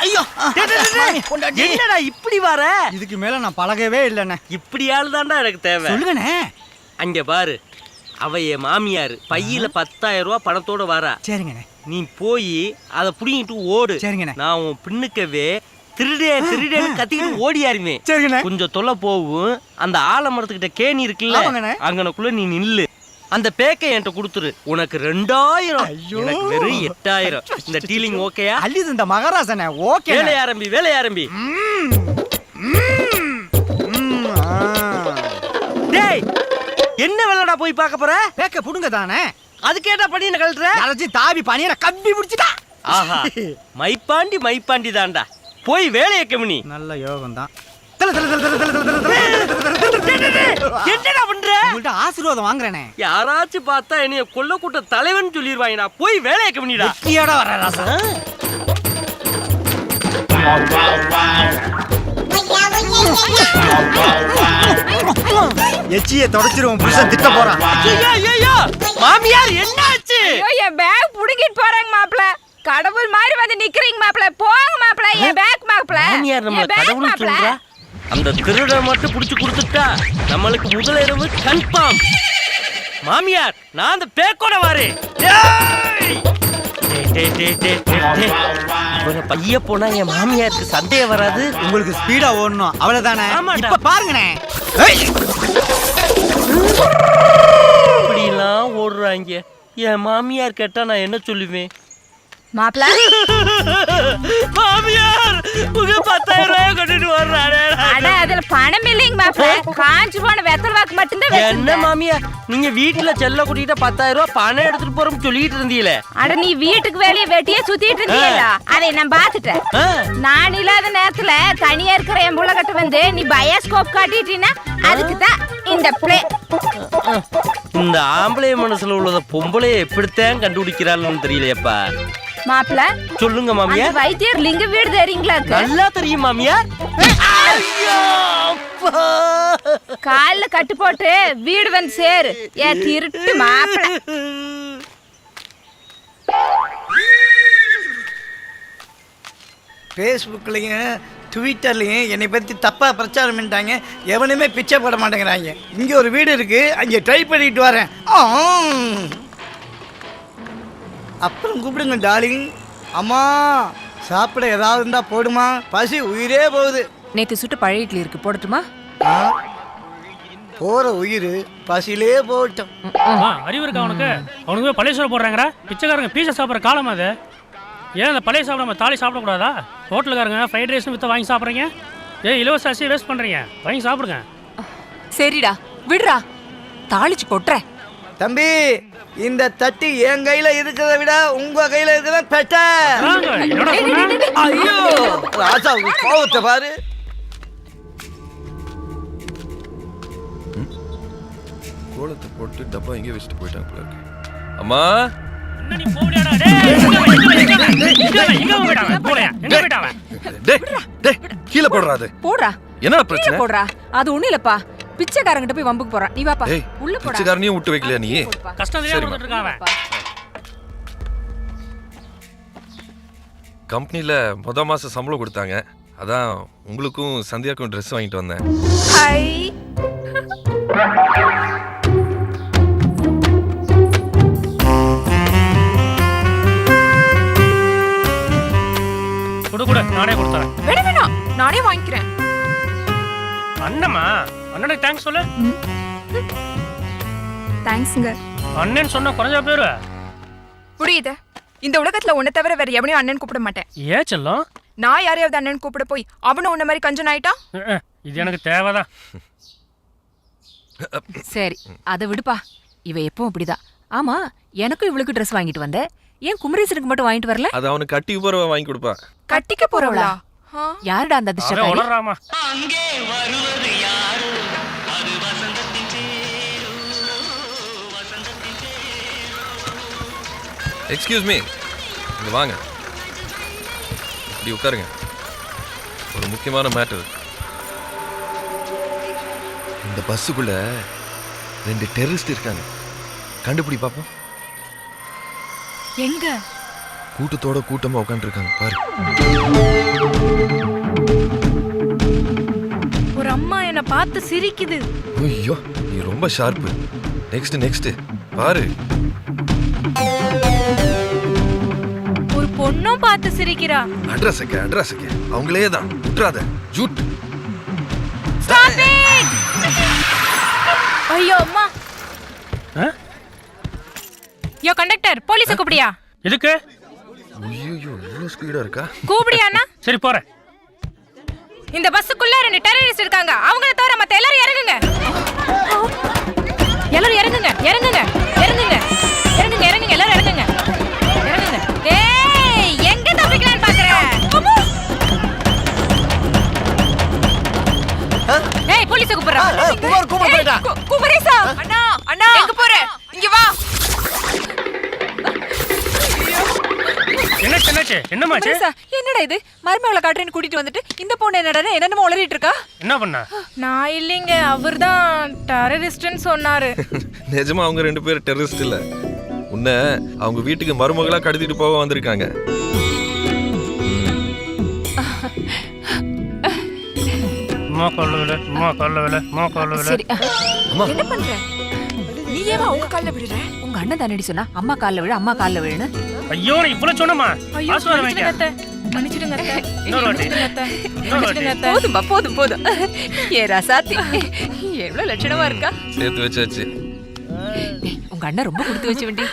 ஐயோ. என்னடா இப்படி வர? இதுக்கு மேல நான் பழகவே இல்லைண்ணே. இப்படி ஆள் தான்டா எனக்கு தேவை. சொல்லுங்கண்ணே. அங்க பாரு. அவ என் மாமியார். பையில பத்தாயிரம் ரூபாய் பணத்தோட வரா. சரிங்கண்ணே. நீ போய் அதை புடிங்கிட்டு ஓடு. சரிங்கண்ணே. நான் உன் பின்னுக்கவே திருடே திருடேன்னு கத்திக்கிட்டு ஓடியாருமே சரிங்கண்ணே. கொஞ்சம் தொலை போகும். அந்த ஆலமரத்துக்கிட்ட கேணி இருக்குல்ல. அங்கனக்குள்ள நீ நில்லு. அந்த பேக்கை என்கிட்ட கொடுத்துரு உனக்கு ரெண்டாயிரம். எனக்கு வெறும் எட்டாயிரம் இந்த டீலிங் ஓகேயா அள்ளிது இந்த மகாராசனே ஓகே வேலை ஆரம்பி வேலை ஆரம்பி டேய் என்ன வேலைடா போய் பார்க்க போற பேக்க புடுங்க தானே அது கேட்டா என்ன கழட்டுற யாராச்சும் தாவி பணியனை கப்பி பிடிச்சிட்டா ஆஹா மைப்பாண்டி மைப்பாண்டி தான்டா போய் வேலையை கமினி நல்ல யோகம் தான் என்னடா பண்ற? ஆசீர்வாதம் வாங்குறேனே. யாராச்சும் பார்த்தா என்னைய கொல்ல கூட்ட தலைவன் சொல்லிடுவாங்கடா போய் வேலையை கவனிடா. வெட்டியோட வர ராசா. எச்சிய தொடச்சிருவோம் புருஷன் திட்ட போறான். ஐயோ மாமியார் பேக் புடுங்கிட்டு போறாங்க மாப்ள கடவுள் மாதிரி வந்து நிக்கிறீங்க மாப்ள போங்க மாப்ள என் பேக் மாப்ள மாமியார் நம்ம கடவுள் சொல்றா? அந்த திருடன் மட்டும் புடிச்சு கொடுத்துட்டா நம்மளுக்கு முதலிரவு கன்ஃபார்ம். மாமியார் நான் அந்த பேக்கோட. இவங்க பைய போனா என் மாமியாருக்கு சந்தேகம் வராது. உங்களுக்கு ஸ்பீடா ஓடணும். அவ்வளவுதானே. இப்ப பாருங்கண்ணே. இப்படிலாம் ஓடுறாங்க. என் மாமியார் கேட்டா நான் என்ன சொல்லுவேன்? மாமியார் உங்க பத்தாயிரம் ரூபாய் கொண்டுட்டு வர்றாரு அட அதுல பணம் இல்லைங்க மாப்ள காஞ்சு போன வெத்தல் வாக்கு மட்டும்தான் என்ன மாமியார் நீங்க வீட்டுல செல்ல கூட்டிட்டு பத்தாயிரம் ரூபாய் பணம் எடுத்துட்டு போறோம்னு சொல்லிட்டு இருந்தீங்களே. அட நீ வீட்டுக்கு வெளியே வெட்டியே சுத்திட்டு இருந்தீங்களா அதை நான் பாத்துட்டேன் நான் இல்லாத நேரத்துல தனியா இருக்கிற என் புள்ளகட்ட வந்து நீ பயோஸ்கோப் காட்டிட்டீன்னா அதுக்கு தான் இந்த பிளே இந்த ஆம்பளை மனசுல உள்ளத பொம்பளை எப்படித்தான் கண்டுபிடிக்கிறாள்னு தெரியலையப்பா. மாப்ள சொல்லுங்க மாமியார். வைத்தியர் லிங்க வீடு தெரியுங்களாக்கு நல்லா தெரியும் மாமியார். கால்ல கட்டு போட்டு வீடு வந்து சேரு. ஏ திருட்டு மாப்பிள. ஃபேஸ்புக்லேயும் ட்விட்டர்லேயும் என்னை பற்றி தப்பாக பிரச்சாரம் பண்ணிட்டாங்க. எவனுமே பிச்சை போட மாட்டேங்கிறாங்க. இங்கே ஒரு வீடு இருக்குது அங்கே ட்ரை பண்ணிட்டு வரேன். ஆ. அப்புறம் கூப்பிடுங்க டார்லிங் அம்மா சாப்பிட ஏதாவது இருந்தால் போடுமா? பசி உயிரே போகுது. நேத்து சுட்ட பழைய இட்லி இருக்கு போடட்டுமா? ஆ? போகிற உயிர் பசியிலே போகட்டும். ஆ, அறிவு இருக்கா அவனுக்கு அவனுக்கு போய் பழைய சோறு போடுறாங்கடா. பிச்சைக்காரங்க பீஸா சாப்பிட்ற காலம் அது? ஏன் அந்த பழைய சாப்பிடாம தாலி சாப்பிடக்கூடாதா? ஹோட்டலுக்காரங்க ஃப்ரைட் ரைஸ்னு வித்த வாங்கி சாப்பிட்றீங்க? ஏன் இலவச அரிசி வேஸ்ட் பண்ணுறீங்க வாங்கி சாப்பிடுங்க. சரிடா விடுறா. தாளிச்சு கொட்டுற தம்பி இந்த தட்டு என் கையில இருக்கிறத விட உங்க கையில இருக்கிறத பெட்ட. ஐயோ ராஜா கோவத்தை பாரு. கோலத்தை போட்டு டப்பா எங்கே வச்சுட்டு போயிட்டாங்க போல இருக்கு. அம்மா? கீழே போடுறாது போடுறா. என்ன பிரச்சனை? போடுறா. அது ஒண்ணு இல்லப்பா. பிச்சைக்காரங்கிட்ட போய் வம்புக்கு போறான். நீ வாப்பா. ஏய் உள்ள போடா. பிச்சைக்காரனையும் விட்டு வைக்கலையா நீ. கஷ்டம் தெரியாம சரிம்மா. வந்துட்டு இருக்கான் அவன். கம்பெனியில் மொதல் மாதம் சம்பளம் கொடுத்தாங்க. அதான் உங்களுக்கும் சந்தியாக்கும் ட்ரெஸ் வாங்கிட்டு வந்தேன். ஐ அண்ணம்மா. அண்ணனுக்கு தேங்க்ஸ் சொல்லு. தேங்க்ஸுங்க அண்ணன் சொன்ன குறைஞ்சா பேரு புரியுது. இந்த உலகத்துல உன்னை தவிர வேற எவனையும் அண்ணன் கூப்பிட மாட்டேன். ஏன் செல்லம்? நான் யாரையாவது அண்ணன் கூப்பிட போய் அவனும் உன்ன மாதிரி கஞ்சன் ஆயிட்டான்? இது எனக்கு தேவைதான். சரி அதை விடுப்பா. இவ எப்பவும் இப்படிதான் ஆமா எனக்கும் இவளுக்கு ட்ரெஸ் வாங்கிட்டு வந்த. ஏன் குமரேசனுக்கு மட்டும் வாங்கிட்டு வரல? அது அவனுக்கு கட்டி உபரவா வாங்கி கொடுப்பா கட்டிக்க போறவளா? யாருடா அந்த அதிர்ஷ்டக்காரி? உளறாமா. எக்ஸ்கியூஸ் மீ இங்க வாங்க. இப்படி உட்காருங்க. ஒரு முக்கியமான மேட்டர் இந்த பஸ்ஸுக்குள்ள ரெண்டு டெரரிஸ்ட் இருக்காங்க. கண்டுபிடி பார்ப்போம் எங்க? கூட்டத்தோட கூட்டமா உட்காந்துருக்காங்க பாரு. ஒரு அம்மா என்ன பார்த்து சிரிக்குது. ஐயோ நீ ரொம்ப ஷார்ப்பு நெக்ஸ்ட் நெக்ஸ்ட் பாரு. ஒரு பொண்ணும் பார்த்து சிரிக்கிறா. அட்ரஸ் அக்க அட்ரஸ் அக்க அவங்களே தான். விட்டுறாத. ஜூட் ஐயோ அம்மா. ஆ? யோ கண்டக்டர் போலீஸ கூப்பிடியா? எதுக்கு? ஐயோ இவ்வளோ ஸ்பீடா இருக்கா? கூப்பிடியாண்ணா? சரி போறேன் இந்த பஸ்ஸுக்குள்ள ரெண்டு டெரரிஸ்ட் இருக்காங்க. அவங்கள தவிர மத்த எல்லாரும் இறங்குங்க. எல்லாரும் இறங்குங்க இறங்குங்க இறங்குங்க. இறங்குங்க. என்னாச்சு? என்னமாச்சு என்னடா இது? மருமகளை காட்டுறேன்னு கூட்டிட்டு வந்துட்டு இந்த பொண்ணு என்னடா என்னென்னமோ உளறிட்டு இருக்கா? என்ன பண்ண? நான் இல்லைங்க அவர்தான் டெரரிஸ்ட்னு சொன்னாரு. நிஜமா அவங்க ரெண்டு பேரும் டெரரிஸ்ட் இல்ல. உன்னை அவங்க வீட்டுக்கு மருமகளா கடத்திட்டு போக வந்திருக்காங்க. அம்மா கால்ல விழ அம்மா கால்ல விழ அம்மா கால்ல விழ சரி. என்ன பண்ற? நீ ஏமா அவங்க காலில் விடுற உங்க அண்ணன் தானடி சொன்னா அம்மா கால்ல விழு அம்மா கால்ல விழுன்னு? ஐயோ நான் இவ்வளவு சொன்னமா ஐயோ மன்னிச்சிடுங்க வாங்கிக்க அத்தை. மன்னிச்சிடுங்க அத்தை. இன்னொரு வாட்டி. மன்னிச்சிடுங்க அத்தை. இன்னொரு வாட்டி. மன்னிச்சிடுங்க அத்தை. போதும்பா போதும் போதும். ஏ ரசாத்தி எவ்வளவு லட்சணமா இருக்கா? சேர்த்து வச்சாச்சு. உங்க அண்ணன் ரொம்ப கொடுத்து வச்சு வேண்டி.